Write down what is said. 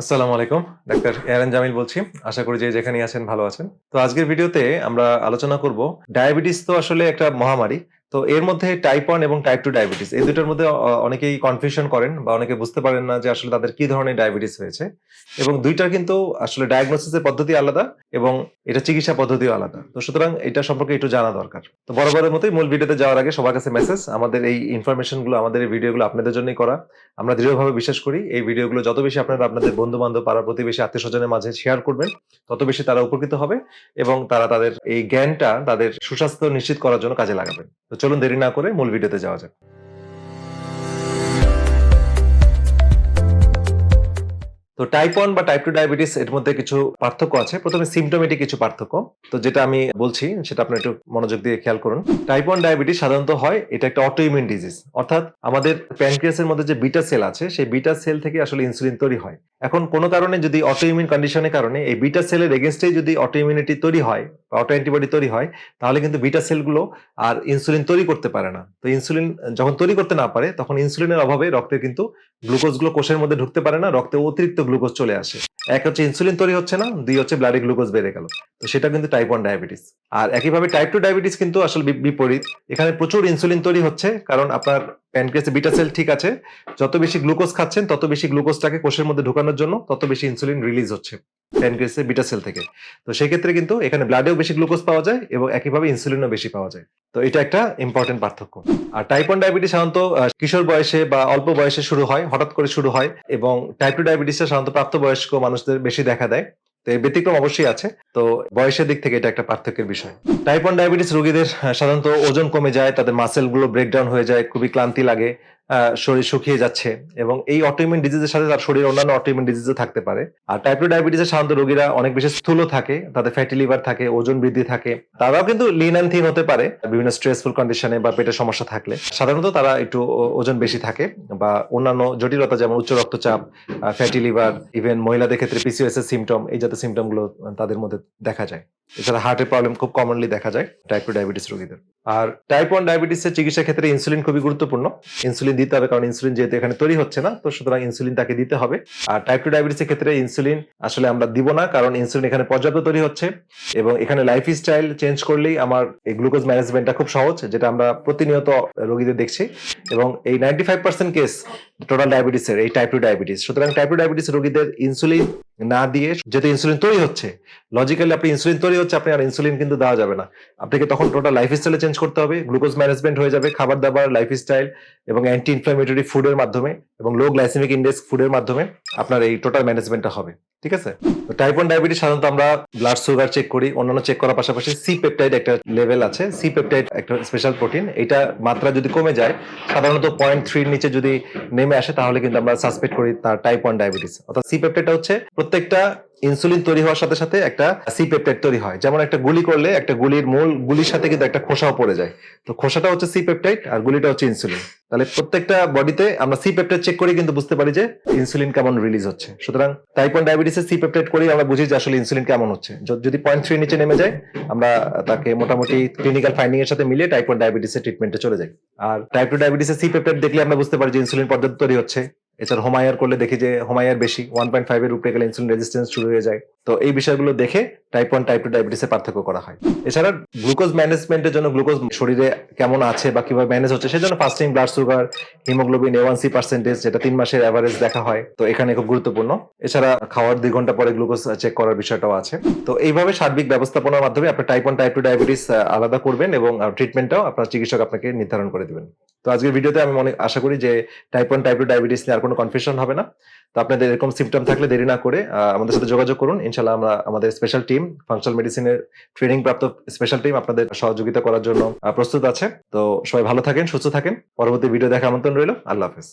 আসসালামু আলাইকুম, ডাক্তার এয়ারান জামিল বলছি। আশা করি যে যেখানে আছেন ভালো আছেন। তো আজকের ভিডিওতে আমরা আলোচনা করব, ডায়াবেটিস তো আসলে একটা মহামারী তো এর মধ্যে টাইপ ওয়ান এবং টাইপ টু ডায়াবেটিস এই দুটোর মধ্যে অনেকেই কনফিউশন করেন বা অনেকে বুঝতে পারেন না যে আসলে তাদের কি ধরনের ডায়াবেটিস হয়েছে। এবং দুইটার কিন্তু আসলে ডায়াগনোসিসের পদ্ধতি আলাদা এবং এটা চিকিৎসা পদ্ধতিও আলাদা। তো সুতরাং এটা সম্পর্কে একটু জানা দরকার। তো বরাবরের মতোই মূল ভিডিওতে যাওয়ার আগে সবার কাছে মেসেজ আমাদের এই ইনফরমেশনগুলো, আমাদের এই ভিডিওগুলো আপনাদের জন্যই করা। আমরা দৃঢ়ভাবে বিশ্বাস করি, এই ভিডিওগুলো যত বেশি আপনারা আপনাদের বন্ধু বান্ধব পাড়া প্রতিবেশী আত্মীয় স্বজনের মাঝে শেয়ার করবেন, তত বেশি তারা উপকৃত হবে এবং তারা তাদের এই জ্ঞানটা তাদের সুস্বাস্থ্য নিশ্চিত করার জন্য কাজে লাগাবেন। তো চলুন দেরি না করে মূল ভিডিওতে যাওয়া যাক। তো টাইপ ওয়ান বা টাইপ টু ডায়াবেটিস এর মধ্যে কিছু পার্থক্য আছে। প্রথমে সিমটোমেটিক কিছু পার্থক্য। তো যেটা আমি বলছি, সেটা আপনি একটু মনোযোগ দিয়ে খেয়াল করুন। টাইপ ওয়ান ডায়াবেটিস সাধারণত হয়, এটা একটা অটোইমিউন ডিজিজ অর্থাৎ আমাদের প্যানক্রিয়াসের মধ্যে যে বিটা সেল আছে, সেই বিটা সেল থেকে আসলে ইনসুলিন তৈরি হয়। এখন কোনো কারণে যদি অটোইমিউন কন্ডিশনের কারণে এই বিটা সেলের এগেনস্টে যদি অটো ইমিউনিটি তৈরি হয় বা অটো অ্যান্টিবডি তৈরি হয়, তাহলে কিন্তু বিটা সেলগুলো আর ইনসুলিন তৈরি করতে পারে না। তো ইনসুলিন যখন তৈরি করতে না পারে, তখন ইনসুলিনের অভাবে রক্তে কিন্তু গ্লুকোজগুলো কোষের মধ্যে ঢুকতে পারে না, রক্তে অতিরিক্ত গ্লুকোজ চলে আসে। এক হচ্ছে ইনসুলিন তৈরি হচ্ছে না, দুই হচ্ছে ব্লাডে গ্লুকোজ বেড়ে গেল। তো সেটা কিন্তু টাইপ ওয়ান ডায়াবেটিস আর একইভাবে টাইপ টু ডায়াবেটিস কিন্তু আসলে বিপরীত। এখানে প্রচুর ইনসুলিন তৈরি হচ্ছে, কারণ আপনার প্যানক্রিয়াসে বিটা সেল ঠিক আছে, যত বেশি গ্লুকোজ খাচ্ছেন, তত বেশি গ্লুকোজটাকে কোষের মধ্যে ঢোকানোর জন্য তত বেশি ইনসুলিন রিলিজ হচ্ছে প্যানক্রিয়াসে বিটা সেল থেকে। তো সেক্ষেত্রে কিন্তু এখানে ব্লাডেও বেশি গ্লুকোজ পাওয়া যায় এবং একইভাবে ইনসুলিনও বেশি পাওয়া যায়। তো এটা একটা ইম্পর্টেন্ট পার্থক্য। আর টাইপ ওয়ান ডায়াবেটিস সাধারণত কিশোর বয়সে বা অল্প বয়সে শুরু হয়, হঠাৎ করে শুরু হয় এবং টাইপ টু ডায়াবেটিসটা সাধারণত প্রাপ্তবয়স্ক মানুষদের বেশি দেখা দেয়। তো এই ব্যতিক্রম অবশ্যই আছে। তো বয়সের দিক থেকে এটা একটা পার্থক্যের বিষয়। টাইপ ওয়ান ডায়াবেটিস রোগীদের সাধারণত ওজন কমে যায়, তাদের মাসেলগুলো ব্রেকডাউন হয়ে যায়, খুবই ক্লান্তি লাগে। শরীর শুকিয়ে যাচ্ছে এবং এই অটোইমিউন ডিজিজের সাথে তার শরীরে অন্যান্য অটোইমিউন ডিজিজও থাকতে পারে। আর টাইপ টু ডায়াবেটিসের সাধারণত রোগীরা অনেক বেশি স্থূল থাকে তাদের ফ্যাটি লিভার থাকে, ওজন বৃদ্ধি থাকে। তারাও কিন্তু লিন অ্যান্ড থিন হতে পারে, বিভিন্ন স্ট্রেসফুল কন্ডিশনে বা পেটের সমস্যা থাকলে। সাধারণত তারা একটু ওজন বেশি থাকে বা অন্যান্য জটিলতা যেমন উচ্চ রক্তচাপ ফ্যাটি লিভার ইভেন মহিলাদের ক্ষেত্রে পিসিওএস এর সিমটম এই জাতীয় সিমটমগুলো তাদের মধ্যে দেখা যায়। এছাড়া হার্টের প্রবলেম খুব কমনলি দেখা যায় টাইপ টু ডায়াবেটিস রোগীদের। আর টাইপ ওয়ান ডায়াবেটিসের চিকিৎসা ক্ষেত্রে ইনসুলিন খুবই গুরুত্বপূর্ণ। ইনসুলিন দিতে হবে, কারণ ইনসুলিন যেহেতু এখানে তৈরি হচ্ছে না, তো সুতরাং ইনসুলিন তাকে দিতে হবে। আর টাইপ টু ডায়াবেটিসের ক্ষেত্রে ইনসুলিন আসলে আমরা দিব না, কারণ ইনসুলিন এখানে পর্যাপ্ত তৈরি হচ্ছে। এবং এখানে লাইফ স্টাইল চেঞ্জ করলেই আমার এই গ্লুকোজ ম্যানেজমেন্টটা খুব সহজ, যেটা আমরা প্রতিনিয়ত রোগীদের দেখছি। এবং এই ninety five percent case total ডায়াবেটিসের এই টাইপ টু ডায়াবেটিস সুতরাং টাইপ টু ডায়াবেটিস রোগীদের ইনসুলিন না দিয়ে যেহেতু ইনসুলিন তৈরি হচ্ছে লজিক্যালি আপনি ইনসুলিন তৈরি হচ্ছে, আপনি আর ইনসুলিন কিন্তু দেওয়া যাবে না। আপনাকে তখন টোটাল লাইফ স্টাইলে চেঞ্জ করতে হবে গ্লুকোজ ম্যানেজমেন্ট হয়ে যাবে, খাবার দাবার লাইফ স্টাইল এবং অ্যান্টি ইনফ্লামেটরি ফুডের মাধ্যমে এবং লো গ্লাইসেমিক ইন্ডেক্স ফুডের মাধ্যমে আপনার এই টোটাল ম্যানেজমেন্টটা হবে। ঠিক আছে? তো টাইপ ওয়ান ডায়াবেটিস সাধারণত আমরা ব্লাড সুগার চেক করি, অন্যান্য চেক করার পাশাপাশি সি পেপটাইড একটা লেভেল আছে। সি পেপটাইড একটা স্পেশাল প্রোটিন এটা মাত্রা যদি কমে যায়, সাধারণত পয়েন্ট থ্রির নিচে যদি নেমে আসে, তাহলে কিন্তু আমরা সাসপেক্ট করি তার টাইপ ওয়ান ডায়াবেটিস অর্থাৎ সি পেপটাইডটা হচ্ছে প্রত্যেকটা ইনসুলিন তৈরি হওয়ার সাথে সাথে একটা সি পেপটাইড তৈরি হয়। যেমন একটা গুলি করলে একটা গুলির মূল গুলির সাথে কিন্তু একটা খোসাও পড়ে যায়। তো খোসাটা হচ্ছে সি পেপটাইড আর গুলিটা হচ্ছে ইনসুলিন তাহলে প্রত্যেকটা বডিতে আমরা সি পেপটাইড চেক করে কিন্তু বুঝতে পারি যে ইনসুলিন কেমন রিলিজ হচ্ছে। সুতরাং টাইপ ওয়ান ডায়াবেটিসের সি পেপটাইড করেই আমরা বুঝি যে আসলে ইনসুলিন কেমন হচ্ছে। যদি পয়েন্ট থ্রি নিচে নেমে যায়, আমরা তাকে মোটামুটি ক্লিনিক্যাল ফাইন্ডিং এর সাথে মিলিয়ে টাইপ ওয়ান ডায়াবেটিসের ট্রিটমেন্টে চলে যাই। আর টাইপ টু ডায়াবেটিসের সি পেপটাইড দেখলে আমরা বুঝতে পারি যে ইনসুলিন পর্যাপ্ত তৈরি হচ্ছে। এছাড়া হোমায়ার করলে দেখি যে হোমায়ার বেশি ওয়ান পয়েন্ট ফাইভ এর উপরে গেলে ইনসুলিন রেজিস্ট্যান্স শুরু হয়ে যায়। তো এই বিষয়গুলো দেখে টাইপ ওয়ান টাইপ টু ডায়াবেটিসের পার্থক্য করা হয়। এছাড়া গ্লুকোজ ম্যানেজমেন্টের জন্য গ্লুকোজ শরীরে কেমন আছে বা কীভাবে ম্যানেজ হচ্ছে সেজন্য fasting blood sugar haemoglobin A one C percentage যেটা তিন মাসের অ্যাভারেজ দেখা হয়, তো এখানে খুব গুরুত্বপূর্ণ। এছাড়া খাওয়ার দুই ঘণ্টা পরে গ্লুকোজ চেক করার বিষয়টাও আছে। তো এইভাবে সার্বিক ব্যবস্থাপনার মাধ্যমে আপনি type one type two diabetes আলাদা করবেন এবং ট্রিটমেন্টটাও আপনার চিকিৎসক আপনাকে নির্ধারণ করে দিবেন। তো আজকের ভিডিওতে আমি মনে আশা করি যে type one type two diabetes নিয়ে আর কোনো কনফিউশন হবে না। তো আপনাদের এরকম সিমটম থাকলে দেরি না করে আমাদের সাথে যোগাযোগ করুন। ইনশাল্লাহ আমরা আমাদের স্পেশাল টিম ফাংশনাল মেডিসিনের ট্রেনিং প্রাপ্ত স্পেশাল টিম আপনাদের সহযোগিতা করার জন্য প্রস্তুত আছে। তো সবাই ভালো থাকেন, সুস্থ থাকেন। পরবর্তী ভিডিও দেখা আমন্ত্রণ রইল। আল্লাহ হাফেজ।